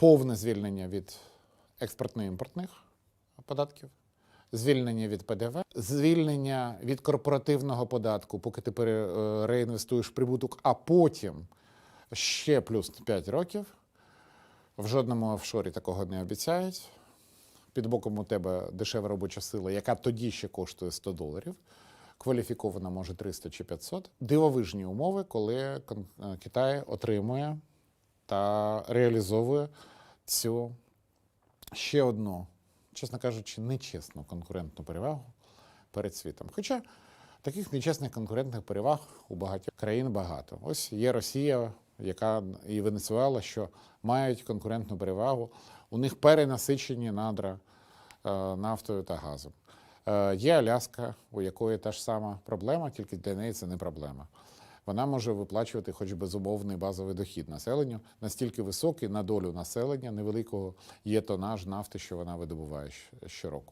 повне звільнення від експортно-імпортних податків, звільнення від ПДВ, звільнення від корпоративного податку, поки ти е, реінвестуєш прибуток, а потім ще плюс 5 років. В жодному офшорі такого не обіцяють. Під боком у тебе дешева робоча сила, яка тоді ще коштує 100 доларів. Кваліфікована може 300 чи 500. Дивовижні умови, коли е, Китай отримує та реалізовує цю ще одну, чесно кажучи, нечесну конкурентну перевагу перед світом. Хоча таких нечесних конкурентних переваг у багатьох країн багато. Ось є Росія, яка і Венесуела, що мають конкурентну перевагу. У них перенасичені надра е, нафтою та газом. Е, Є Аляска, у якої та ж сама проблема, тільки для неї це не проблема. Вона може виплачувати хоч безумовний базовий дохід населенню, настільки високий на долю населення невеликого є тонаж нафти, що вона видобуває щороку.